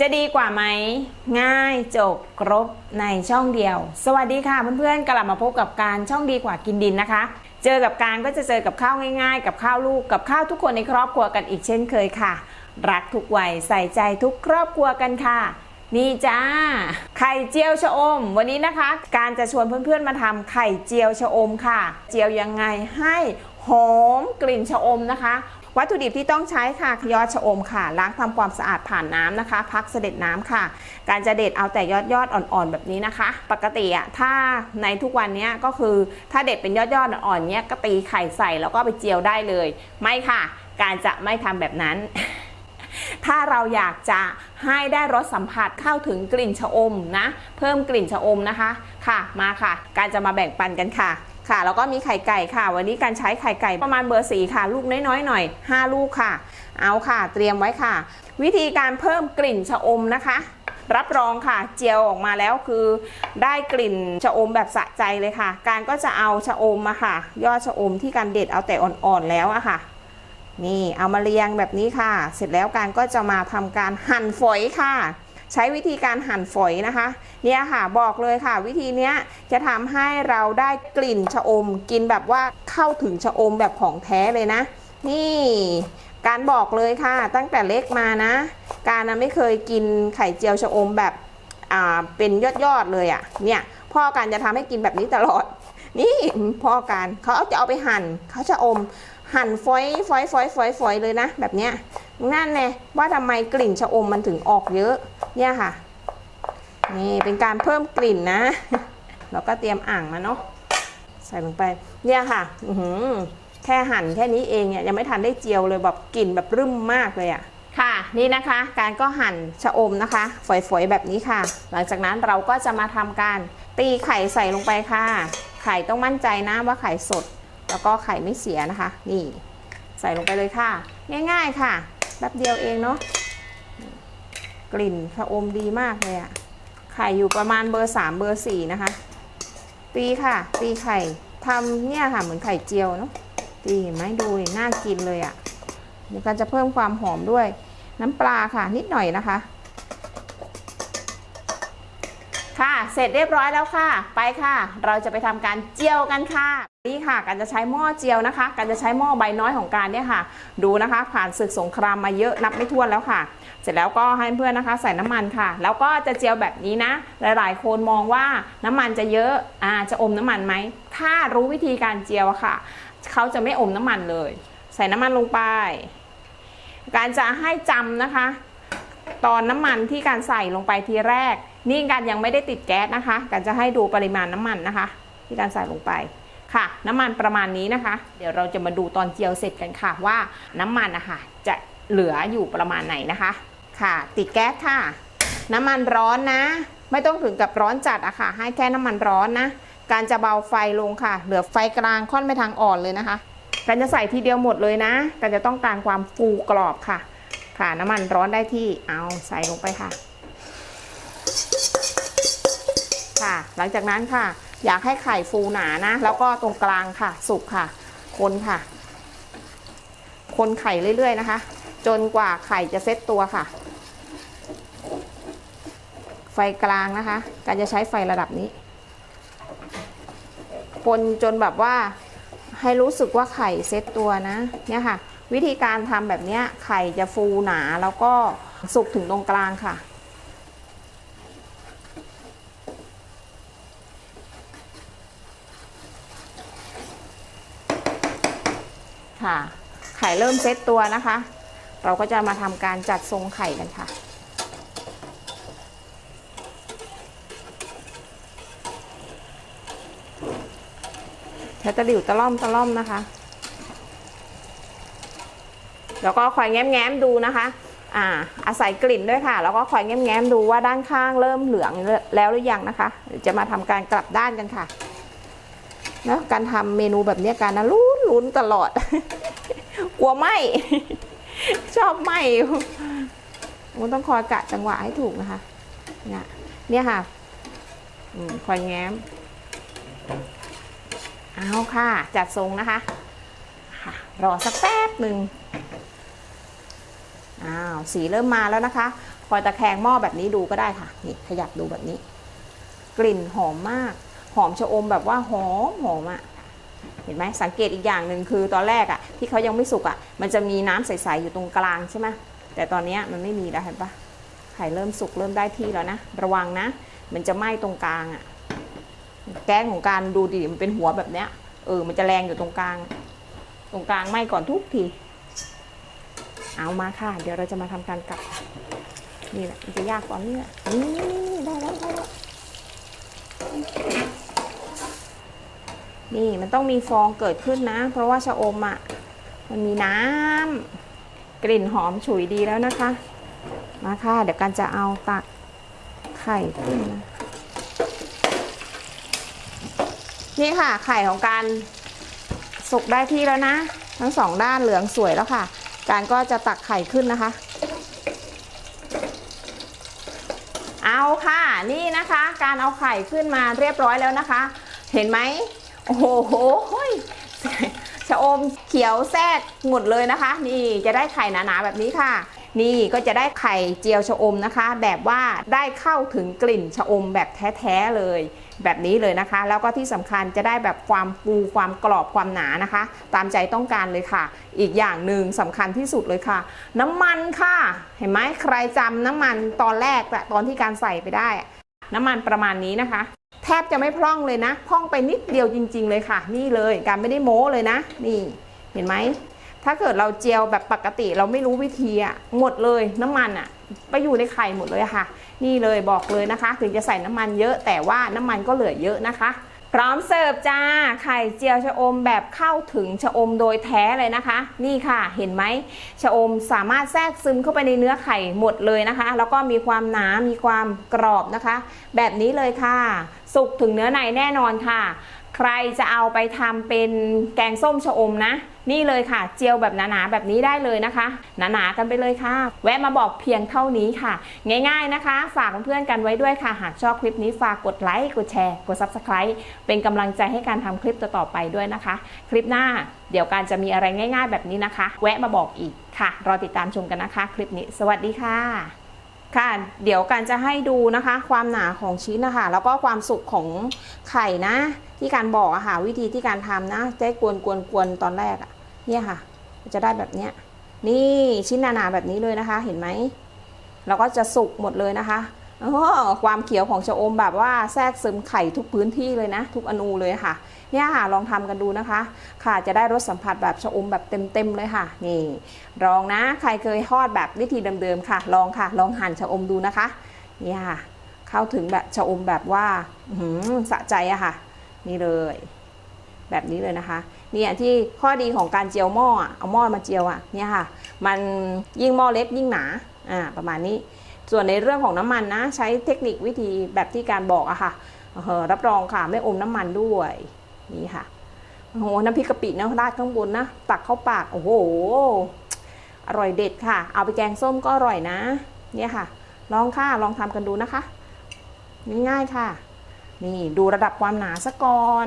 จะดีกว่าไหมง่ายจบครบในช่องเดียว สวัสดีค่ะเพื่อนๆกลับมาพบกับการช่องดีกว่ากินดินนะคะ เจอกับการก็จะเจอกับข้าวง่าย ๆ กับข้าวลูกกับข้าวทุกคนในครอบครัวกันอีกเช่นเคยค่ะ รักทุกวัยใส่ใจทุกครอบครัวกันค่ะ นี่จ้า ไข่เจียวชะอม วันนี้นะคะ การจะชวนเพื่อนๆมาทำไข่เจียวชะอมค่ะ เจียวยังไงให้หอมกลิ่นชะอมนะคะ วัตถุดิบที่ต้องใช้ค่ะยอดชะอมค่ะ ล้างทำความสะอาดผ่านน้ำนะคะ พักเสด็จน้ำค่ะ การจะเด็ดเอาแต่ยอดยอดอ่อนๆแบบนี้นะคะ ปกติอะถ้าในทุกวันนี้ก็คือถ้าเด็ดเป็นยอดยอดอ่อนๆเนี้ยก็ตีไข่ใส่แล้วก็ไปเจียวได้เลย ไม่ค่ะ การจะไม่ทำแบบนั้นถ้าเราอยากจะให้ได้รสสัมผัสเข้าถึงกลิ่นชะอมนะ เพิ่มกลิ่นชะอมนะคะ ค่ะมาค่ะ การจะมาแบ่งปันกันค่ะ ค่ะ แล้วก็มีไข่ไก่ค่ะ วันนี้การใช้ไข่ไก่ประมาณเบอร์สีค่ะ ลูกน้อยๆหน่อย 5 ลูกค่ะ เอาค่ะ เตรียมไว้ค่ะ วิธีการเพิ่มกลิ่นชะอมนะคะ รับรองค่ะ เจียวออกมาแล้วคือ ได้กลิ่นชะอมแบบสะใจเลยค่ะ การก็จะเอาชะอมมาค่ะ ยอดชะอมที่การเด็ดเอาแต่อ่อนๆแล้วอะค่ะ นี่เอามาเรียงแบบนี้ค่ะ เสร็จแล้วการก็จะมาทำการหั่นฝอยค่ะ ใช้วิธีการหั่นฝอยนะคะเนี่ยค่ะบอกเลยค่ะ วิธีเนี้ยจะทำให้เราได้กลิ่นชะอม กินแบบว่าเข้าถึงชะอมแบบของแท้เลยนะ นี่การบอกเลยค่ะ ตั้งแต่เล็กมานะ การนะไม่เคยกินไข่เจียวชะอมแบบอ่าเป็นยอดๆเลยอะ่ะเนี่ยพ่อการจะทำให้กินแบบนี้ตลอด นี่พ่อการเขาจะเอาไปหั่นเขาจะอมหั่นฝอยฝอยฝอยฝอยฝอยเลยนะ แบบเนี้ยนั่นแน่ว่าทำไมกลิ่นชะอมมันถึงออกเยอะ เนี่ยค่ะ นี่เป็นการเพิ่มกลิ่นนะ เราก็เตรียมอ่างมาเนาะใส่ลงไป เนี่ยค่ะอืแค่หั่นแค่นี้เองเนี่ยยังไม่ทันได้เจียวเลยแบบกลิ่นแบบรึมมากเลยอะ่ะค่ะนี่นะคะการก็หั่นชะอมนะคะ ฝอยๆแบบนี้ค่ะ หลังจากนั้นเราก็จะมาทำการตีไข่ใส่ลงไปค่ะ ไข่ต้องมั่นใจนะว่าไข่สด แล้วก็ไข่ไม่เสียนะคะ นี่ ใส่ลงไปเลยค่ะ ง่าย ๆค่ะแป๊บเดียวเองเนาะ กลิ่นชะอมดีมากเลยอะไข่อยู่ประมาณเบอร์สามเบอร์สี่นะคะ ตีค่ะ ตีไข่ทำเนี่ยค่ะเหมือนไข่เจียวเนาะตีเห็นไหมดูน่ากินเลยอะเดี๋ยวกันจะเพิ่มความหอมด้วย น้ำปลาค่ะ นิดหน่อยนะคะ ค่ะเสร็จเรียบร้อยแล้วค่ะ ไปค่ะ เราจะไปทำการเจียวกันค่ะนี่ค่ะการจะใช้หม้อเจียวนะคะ การจะใช้หม้อใบน้อยของการเนี่ยค่ะ ดูนะคะ ผ่านศึกสงครามมาเยอะนับไม่ถ้วนแล้วค่ะ สร็จแล้วก็ให้เพื่อนนะคะใส่น้ำมันค่ะ แล้วก็จะเจียวแบบนี้นะ หลาย ๆ คนมองว่าน้ำมันจะเยอะอ่าจะอมน้ำมันไหม ถ้ารู้วิธีการเจียวค่ะ เขาจะไม่อมน้ำมันเลย ใส่น้ำมันลงไป การจะให้จำนะคะ ตอนน้ำมันที่การใส่ลงไปทีแรก นี่การยังไม่ได้ติดแก๊สนะคะ การจะให้ดูปริมาณน้ำมันนะคะ ที่การใส่ลงไปค่ะน้ำมันประมาณนี้นะคะ เดี๋ยวเราจะมาดูตอนเจียวเสร็จกันค่ะว่าน้ำมันนะคะจะเหลืออยู่ประมาณไหนนะคะ ค่ะ ติดแก๊สค่ะ น้ำมันร้อนนะ ไม่ต้องถึงกับร้อนจัดอะค่ะ ให้แค่น้ำมันร้อนนะ การจะเบาไฟลงค่ะ เหลือไฟกลางค่อนไปทางอ่อนเลยนะคะ การจะใส่ทีเดียวหมดเลยนะ การจะต้องการความฟูกรอบค่ะ ค่ะ น้ำมันร้อนได้ที่ เอาใส่ลงไปค่ะ ค่ะ หลังจากนั้นค่ะ อยากให้ไข่ฟูหนานะ แล้วก็ตรงกลางค่ะ สุกค่ะ คนค่ะ คนไข่เรื่อยๆนะคะจนกว่าไข่จะเซ็ตตัวค่ะ ไฟกลางนะคะ การจะใช้ไฟระดับนี้คนจนแบบว่าให้รู้สึกว่าไข่เซ็ตตัวนะเนี่ยค่ะ วิธีการทำแบบเนี้ยไข่จะฟูหนาแล้วก็สุกถึงตรงกลางค่ะ ค่ะ ไข่เริ่มเซ็ตตัวนะคะ เราก็จะมาทำการจัดทรงไข่กันค่ะ ช้ตะหลิวตะล่อมตะล่อมนะคะ แล้วก็คอยแง้มๆดูนะคะอ่าอาศัยกลิ่นด้วยค่ะ แล้วก็คอยแง้มๆดูว่าด้านข้างเริ่มเหลืองแล้วหรือยังนะคะเดี๋ยวจะมาทำการกลับด้านกันค่ะเนอะการทำเมนูแบบนี้การนะลุ้นลุ้นตลอด กลัวไหมชอบไหมมันต้องคอยกะจังหวะให้ถูกนะคะเนี่ยเนี่ยค่ะอืคอยแง้ม เอาค่ะ จัดทรงนะคะค่ะรอสักแป๊บหนึ่งอ้าวสีเริ่มมาแล้วนะคะคอยตะแคงหม้อแบบนี้ดูก็ได้ค่ะนี่ขยับดูแบบนี้ กลิ่นหอมมาก หอมชะอมแบบว่าหอมหอมอะเห็นไหมสังเกตอีกอย่างหนึ่งคือตอนแรกอะที่เขายังไม่สุกอะมันจะมีน้ำใสๆอยู่ตรงกลางใช่ไหมแต่ตอนนี้มันไม่มีแล้วเห็นปะไข่เริ่มสุกเริ่มได้ที่แล้วนะ ระวังนะ มันจะไหม้ตรงกลางอะ แก๊งของการดูดิมันเป็นหัวแบบเนี้ย เออ มันจะแรงอยู่ตรงกลาง ตรงกลางไหม้ก่อนทุกที เอามาค่ะ เดี๋ยวเราจะมาทำการกลับ นี่แหละมันจะยากตอนนี้แหละนี่นี่ได้แล้วได้แล้วนี่มันต้องมีฟองเกิดขึ้นนะ เพราะว่าชะอมอะ มันมีน้ำกลิ่นหอมฉุยดีแล้วนะคะ มาค่ะ เดี๋ยวกันจะเอาตักไข่ขึ้นนะ นี่ค่ะ ไข่ของการสุกได้ที่แล้วนะ ทั้งสองด้านเหลืองสวยแล้วค่ะ การก็จะตักไข่ขึ้นนะคะ เอาค่ะ นี่นะคะ การเอาไข่ขึ้นมาเรียบร้อยแล้วนะคะ เห็นไหมโอ้โหชะอมเขียวแทรกหมดเลยนะคะ นี่จะได้ไข่หนาๆแบบนี้ค่ะ นี่ก็จะได้ไข่เจียวชะอมนะคะ แบบว่าได้เข้าถึงกลิ่นชะอมแบบแท้ๆเลย แบบนี้เลยนะคะ แล้วก็ที่สำคัญจะได้แบบความฟูความกรอบความหนานะคะ ตามใจต้องการเลยค่ะ อีกอย่างหนึ่งสำคัญที่สุดเลยค่ะ น้ำมันค่ะ เห็นไหมใครจำน้ำมันตอนแรกแต่ตอนที่การใส่ไปได้ น้ำมันประมาณนี้นะคะแทบจะไม่พร่องเลยนะพร่องไปนิดเดียวจริง ๆ เลยค่ะ นี่เลยการไม่ได้โม้เลยนะ นี่เห็นไหม ถ้าเกิดเราเจียวแบบปกติเราไม่รู้วิธีอะหมดเลยน้ำมันอะไปอยู่ในไข่หมดเลยค่ะ นี่เลยบอกเลยนะคะ ถึงจะใส่น้ำมันเยอะแต่ว่าน้ำมันก็เหลือเยอะนะคะพร้อมเสิร์ฟจ้า ไข่เจียวชะอมแบบเข้าถึงชะอมโดยแท้เลยนะคะ นี่ค่ะเห็นไหมชะอมสามารถแทรกซึมเข้าไปในเนื้อไข่หมดเลยนะคะ แล้วก็มีความหนา มีความกรอบนะคะ แบบนี้เลยค่ะ สุกถึงเนื้อในแน่นอนค่ะ ใครจะเอาไปทำเป็นแกงส้มชะอมนะ นี่เลยค่ะ เจียวแบบหนาๆแบบนี้ได้เลยนะคะ หนาๆกันไปเลยค่ะ แวะมาบอกเพียงเท่านี้ค่ะ ง่ายๆนะคะ ฝากเพื่อนๆกันไว้ด้วยค่ะ หากชอบคลิปนี้ฝากกดไลค์กดแชร์ กด Subscribe เป็นกำลังใจให้การทำคลิปต่อๆไปด้วยนะคะ คลิปหน้าเดี๋ยวการจะมีอะไรง่าย ๆ แบบนี้นะคะ แวะมาบอกอีกค่ะ รอติดตามชมกันนะคะ คลิปนี้ สวัสดีค่ะ ค่ะ เดี๋ยวการจะให้ดูนะคะ ความหนาของชิ้นนะคะ แล้วก็ความสุกของไข่นะ ที่การบอกอะค่ะ วิธีที่การทำนะจะกวนกวนกวนตอนแรกอะเนี่ยค่ะ จะได้แบบเนี้ยนี่ชิ้นหนาๆแบบนี้เลยนะคะ เห็นไหมเราก็จะสุกหมดเลยนะคะ ออความเขียวของชะอมแบบว่าแทรกซึมไข่ทุกพื้นที่เลยนะ ทุกอนูเลยค่ะ เนี่ยค่ะลองทำกันดูนะคะ ค่ะจะได้รสสัมผัสแบบชะอมแบบเต็มๆเลยค่ะ นี่ลองนะใครเคยทอดแบบวิธีเดิมๆค่ะ ลองค่ะ ลองหั่นชะอมดูนะคะนี่ค่ะ เข้าถึงแบบชะอมแบบว่าหือสะใจอะค่ะ นี่เลย แบบนี้เลยนะคะเนี่ยที่ข้อดีของการเจียวหม้อเอาหม้อมาเจียวอะเนี่ยค่ะ มันยิ่งหม้อเล็กยิ่งหนาอ่าประมาณนี้ ส่วนในเรื่องของน้ำมันนะ ใช้เทคนิควิธีแบบที่การบอกอะค่ะเรับรองค่ะไม่อมน้ำมันด้วยนี่ค่ะโอ้โหน้ำพริกกะปินะราดข้างบนนะ ตักเข้าปากโอ้โหอร่อยเด็ดค่ะ เอาไปแกงส้มก็อร่อยนะ เนี่ยค่ะ ลองค่ะลองทำกันดูนะคะง่ายๆค่ะ นี่ดูระดับความหนาซะก่อน